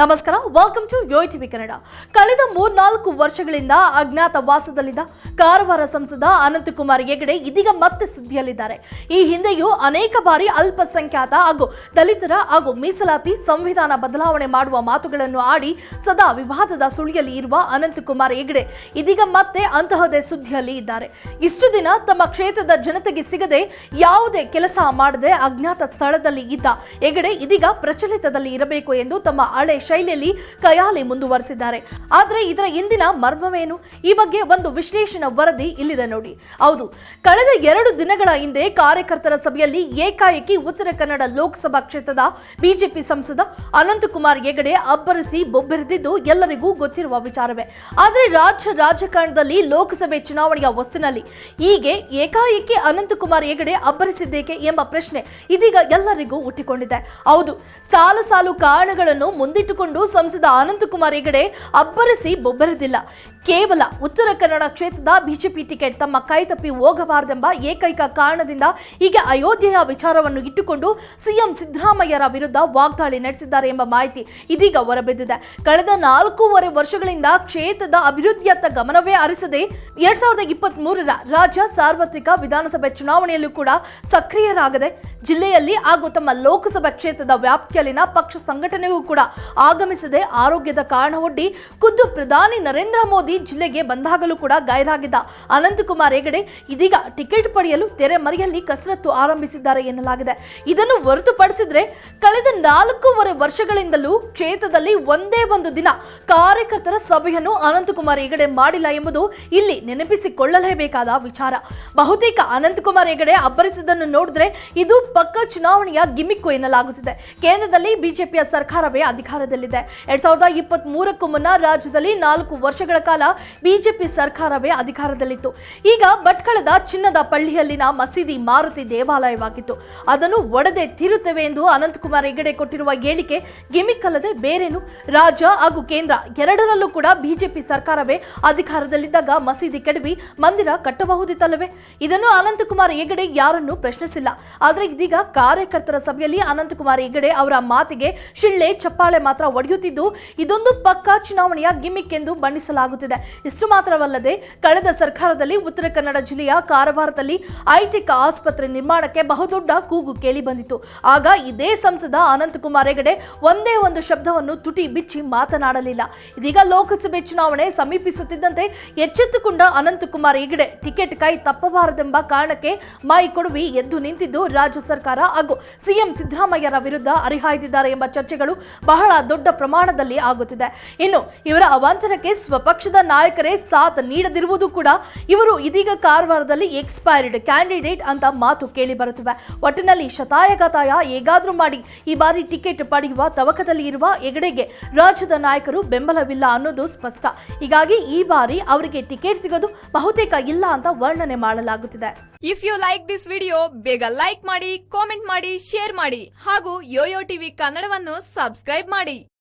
ನಮಸ್ಕಾರ welcome to Yo TV Kannada ಕಳೆದ ಮೂರ್ನಾಲ್ಕು ವರ್ಷಗಳಿಂದ ಅಜ್ಞಾತ ವಾಸದಲ್ಲಿದ್ದ ಕಾರವಾರ ಸಂಸದ ಅನಂತಕುಮಾರ್ ಹೆಗಡೆ ಇದೀಗ ಮತ್ತೆ ಸುದ್ದಿಯಲ್ಲಿದ್ದಾರೆ. ಈ ಹಿಂದೆಯೂ ಅನೇಕ ಬಾರಿ ಅಲ್ಪಸಂಖ್ಯಾತ ಹಾಗೂ ದಲಿತರ ಹಾಗೂ ಮೀಸಲಾತಿ ಸಂವಿಧಾನ ಬದಲಾವಣೆ ಮಾಡುವ ಮಾತುಗಳನ್ನು ಆಡಿ ಸದಾ ವಿವಾದದ ಸುಳಿಯಲ್ಲಿ ಇರುವ ಅನಂತಕುಮಾರ್ ಹೆಗಡೆ ಇದೀಗ ಮತ್ತೆ ಅಂತಹದೇ ಸುದ್ದಿಯಲ್ಲಿ ಇದ್ದಾರೆ. ಇಷ್ಟು ದಿನ ತಮ್ಮ ಕ್ಷೇತ್ರದ ಜನತೆಗೆ ಸಿಗದೆ ಯಾವುದೇ ಕೆಲಸ ಮಾಡದೆ ಅಜ್ಞಾತ ಸ್ಥಳದಲ್ಲಿ ಇದ್ದ ಹೆಗಡೆ ಇದೀಗ ಪ್ರಚಲಿತದಲ್ಲಿ ಇರಬೇಕು ಎಂದು ತಮ್ಮ ಹಳೆ ಶೈಲಿಯಲ್ಲಿ ಕಯಾಲೆ ಮುಂದುವರೆಸಿದ್ದಾರೆ. ಆದರೆ ಇದರ ಇಂದಿನ ಮರ್ಮವೇನು? ಈ ಬಗ್ಗೆ ಒಂದು ವಿಶ್ಲೇಷಣಾ ವರದಿ ಇಲ್ಲಿದೆ ನೋಡಿ. ಹೌದು, ಕಳೆದ ಎರಡು ದಿನಗಳ ಹಿಂದೆ ಕಾರ್ಯಕರ್ತರ ಸಭೆಯಲ್ಲಿ ಏಕಾಏಕಿ ಉತ್ತರ ಕನ್ನಡ ಲೋಕಸಭಾ ಕ್ಷೇತ್ರದ ಬಿಜೆಪಿ ಸಂಸದ ಅನಂತಕುಮಾರ್ ಹೆಗಡೆ ಅಬ್ಬರಿಸಿ ಬೊಬ್ಬೆರೆದಿದ್ದು ಎಲ್ಲರಿಗೂ ಗೊತ್ತಿರುವ ವಿಚಾರವೇ. ಆದರೆ ರಾಜ್ಯ ರಾಜಕಾರಣದಲ್ಲಿ ಲೋಕಸಭೆ ಚುನಾವಣೆಯ ಹೊಸ್ತಿನಲ್ಲಿ ಹೀಗೆ ಏಕಾಏಕಿ ಅನಂತಕುಮಾರ್ ಹೆಗಡೆ ಅಬ್ಬರಿಸಿದ್ದೇಕೆ ಎಂಬ ಪ್ರಶ್ನೆ ಇದೀಗ ಎಲ್ಲರಿಗೂ ಹುಟ್ಟಿಕೊಂಡಿದೆ. ಹೌದು, ಸಾಲು ಸಾಲು ಕಾರಣಗಳನ್ನು ಮುಂದಿಟ್ಟುಕೊಂಡು ಸಂಸದ ಅನಂತಕುಮಾರ್ ಹೆಗಡೆ ಅಬ್ಬರಿಸಿ ಬೊಬ್ಬರಿದಿಲ್ಲ. ಕೇವಲ ಉತ್ತರ ಕನ್ನಡ ಕ್ಷೇತ್ರದ ಬಿಜೆಪಿ ಟಿಕೆಟ್ ತಮ್ಮ ಕೈತಪ್ಪಿ ಹೋಗಬಾರದೆಂಬ ಏಕೈಕ ಕಾರಣದಿಂದ ಹೀಗೆ ಅಯೋಧ್ಯೆಯ ವಿಚಾರವನ್ನು ಇಟ್ಟುಕೊಂಡು ಸಿಎಂ ಸಿದ್ದರಾಮಯ್ಯರ ವಿರುದ್ಧ ವಾಗ್ದಾಳಿ ನಡೆಸಿದ್ದಾರೆ ಎಂಬ ಮಾಹಿತಿ ಇದೀಗ ಹೊರಬಿದ್ದಿದೆ. ಕಳೆದ ನಾಲ್ಕೂವರೆ ವರ್ಷಗಳಿಂದ ಕ್ಷೇತ್ರದ ಅಭಿವೃದ್ಧಿಯತ್ತ ಗಮನವೇ ಹರಿಸದೆ ಎರಡ್ ಸಾವಿರದ ಇಪ್ಪತ್ತ್ ರಾಜ್ಯ ಸಾರ್ವತ್ರಿಕ ವಿಧಾನಸಭೆ ಚುನಾವಣೆಯಲ್ಲೂ ಕೂಡ ಸಕ್ರಿಯರಾಗದೆ ಜಿಲ್ಲೆಯಲ್ಲಿ ಹಾಗೂ ತಮ್ಮ ಲೋಕಸಭಾ ಕ್ಷೇತ್ರದ ವ್ಯಾಪ್ತಿಯಲ್ಲಿನ ಪಕ್ಷ ಸಂಘಟನೆಗೂ ಕೂಡ ಆಗಮಿಸದೆ ಆರೋಗ್ಯದ ಕಾರಣವೊಡ್ಡಿ ಖುದ್ದು ಪ್ರಧಾನಿ ನರೇಂದ್ರ ಮೋದಿ ಜಿಲ್ಲೆಗೆ ಬಂದಾಗಲೂ ಕೂಡ ಗೈರಾಗಿದ್ದ ಅನಂತಕುಮಾರ್ ಹೆಗಡೆ ಇದೀಗ ಟಿಕೆಟ್ ಪಡೆಯಲು ತೆರೆಮರೆಯಲ್ಲಿ ಕಸರತ್ತು ಆರಂಭಿಸಿದ್ದಾರೆ ಎನ್ನಲಾಗಿದೆ. ಇದನ್ನು ಹೊರತುಪಡಿಸಿದ್ರೆ ಕಳೆದ ನಾಲ್ಕೂವರೆ ವರ್ಷಗಳಿಂದಲೂ ಕ್ಷೇತ್ರದಲ್ಲಿ ಒಂದೇ ಒಂದು ದಿನ ಕಾರ್ಯಕರ್ತರ ಸಭೆಯನ್ನು ಅನಂತಕುಮಾರ್ ಹೆಗಡೆ ಮಾಡಿಲ್ಲ ಎಂಬುದು ಇಲ್ಲಿ ನೆನಪಿಸಿಕೊಳ್ಳಲೇಬೇಕಾದ ವಿಚಾರ. ಬಹುತೇಕ ಅನಂತಕುಮಾರ್ ಹೆಗಡೆ ಅಬ್ಬರಿಸಿದ್ದನ್ನು ನೋಡಿದ್ರೆ ಇದು ಪಕ್ಕ ಚುನಾವಣೆಯ ಗಿಮಿಕ್ಕು ಎನ್ನಲಾಗುತ್ತಿದೆ. ಕೇಂದ್ರದಲ್ಲಿ ಬಿಜೆಪಿಯ ಸರ್ಕಾರವೇ ಅಧಿಕಾರದಲ್ಲಿದೆ. ಎರಡ್ ಸಾವಿರದ ಇಪ್ಪತ್ತ್ ಮೂರಕ್ಕೂ ಮುನ್ನ ರಾಜ್ಯದಲ್ಲಿ ನಾಲ್ಕು ವರ್ಷಗಳ ಕಾಲ ಬಿಜೆಪಿ ಸರ್ಕಾರವೇ ಅಧಿಕಾರದಲ್ಲಿತ್ತು. ಈಗ ಭಟ್ಕಳದ ಚಿನ್ನದ ಪಳ್ಳಿಯಲ್ಲಿನ ಮಸೀದಿ ಮಾರುತಿ ದೇವಾಲಯವಾಗಿತ್ತು. ಅದನ್ನು ಒಡೆದೆ ತೀರುತ್ತೇವೆ ಎಂದು ಅನಂತಕುಮಾರ್ ಹೆಗಡೆ ಕೊಟ್ಟಿರುವ ಹೇಳಿಕೆ ಗಿಮಿಕ್ ಅಲ್ಲದೆ ಬೇರೇನು? ರಾಜ್ಯ ಹಾಗೂ ಕೇಂದ್ರ ಎರಡರಲ್ಲೂ ಕೂಡ ಬಿಜೆಪಿ ಸರ್ಕಾರವೇ ಅಧಿಕಾರದಲ್ಲಿದ್ದಾಗ ಮಸೀದಿ ಕೆಡವಿ ಮಂದಿರ ಕಟ್ಟಬಹುದಿತ್ತಲ್ಲವೇ? ಇದನ್ನು ಅನಂತಕುಮಾರ್ ಹೆಗಡೆ ಯಾರನ್ನೂ ಪ್ರಶ್ನಿಸಿಲ್ಲ. ಆದರೆ ಇದೀಗ ಕಾರ್ಯಕರ್ತರ ಸಭೆಯಲ್ಲಿ ಅನಂತಕುಮಾರ್ ಹೆಗಡೆ ಅವರ ಮಾತಿಗೆ ಶಿಳ್ಳೆ ಚಪ್ಪಾಳೆ ಮಾತ್ರ ಒಡೆಯುತ್ತಿದ್ದು, ಇದೊಂದು ಪಕ್ಕಾ ಚುನಾವಣೆಯ ಗಿಮಿಕ್ ಎಂದು ಬಣ್ಣಿಸಲಾಗುತ್ತಿದೆ. ಇಷ್ಟು ಮಾತ್ರವಲ್ಲದೆ ಕಳೆದ ಸರ್ಕಾರದಲ್ಲಿ ಉತ್ತರ ಕನ್ನಡ ಜಿಲ್ಲೆಯ ಕಾರವಾರದಲ್ಲಿ ಐಟೆಕ್ ಆಸ್ಪತ್ರೆ ನಿರ್ಮಾಣಕ್ಕೆ ಬಹುದೊಡ್ಡ ಕೂಗು ಕೇಳಿ ಬಂದಿತು ಆಗ ಇದೇ ಸಂಸದ ಅನಂತಕುಮಾರ್ ಹೆಗಡೆ ಒಂದೇ ಒಂದು ಶಬ್ದವನ್ನು ತುಟಿ ಬಿಚ್ಚಿ ಮಾತನಾಡಲಿಲ್ಲ. ಇದೀಗ ಲೋಕಸಭೆ ಚುನಾವಣೆ ಸಮೀಪಿಸುತ್ತಿದ್ದಂತೆ ಎಚ್ಚೆತ್ತುಕೊಂಡ ಅನಂತಕುಮಾರ್ ಹೆಗಡೆ ಟಿಕೆಟ್ ಕೈ ತಪ್ಪಬಾರದೆಂಬ ಕಾರಣಕ್ಕೆ ಮೈ ಕೊಡುವಿ ಎದ್ದು ನಿಂತಿದ್ದು ರಾಜ್ಯ ಸರ್ಕಾರ. ಹಾಗೂ ಸಿಎಂ ಸಿದ್ದರಾಮಯ್ಯರ ವಿರುದ್ಧ ಅರಿಹಾಯ್ದಿದ್ದಾರೆ ಎಂಬ ಚರ್ಚೆಗಳು ಬಹಳ ದೊಡ್ಡ ಪ್ರಮಾಣದಲ್ಲಿ ಆಗುತ್ತಿದೆ. ಇನ್ನು ಇವರ ಅವಾಂತರಕ್ಕೆ ಸ್ವಪಕ್ಷದ ನಾಯಕರೇ ಸಾಥ್ ನೀಡದಿರುವುದು ಕೂಡ ಇವರು ಇದೀಗ ಕಾರವಾರದಲ್ಲಿ ಎಕ್ಸ್ಪೈರ್ಡ್ ಕ್ಯಾಂಡಿಡೇಟ್ ಅಂತ ಮಾತು ಕೇಳಿ ಬರುತ್ತಿವೆ. ಒಟ್ಟಿನಲ್ಲಿ ಶತಾಯಗತಾಯ ಹೇಗಾದ್ರೂ ಮಾಡಿ ಈ ಬಾರಿ ಟಿಕೆಟ್ ಪಡೆಯುವ ತವಕದಲ್ಲಿ ಇರುವ ಹೆಗಡೆಗೆ ರಾಜ್ಯದ ನಾಯಕರು ಬೆಂಬಲವಿಲ್ಲ ಅನ್ನೋದು ಸ್ಪಷ್ಟ. ಹೀಗಾಗಿ ಈ ಬಾರಿ ಅವರಿಗೆ ಟಿಕೆಟ್ ಸಿಗೋದು ಬಹುತೇಕ ಇಲ್ಲ ಅಂತ ವರ್ಣನೆ ಮಾಡಲಾಗುತ್ತಿದೆ. If you like this video ಬೇಗ ಲೈಕ್ ಮಾಡಿ ಕಾಮೆಂಟ್ ಮಾಡಿ ಶೇರ್ ಮಾಡಿ ಹಾಗೂ ಯೋಯೋ ಟಿವಿ ಕನ್ನಡವನ್ನು ಸಬ್ಸ್ಕ್ರೈಬ್ ಮಾಡಿ.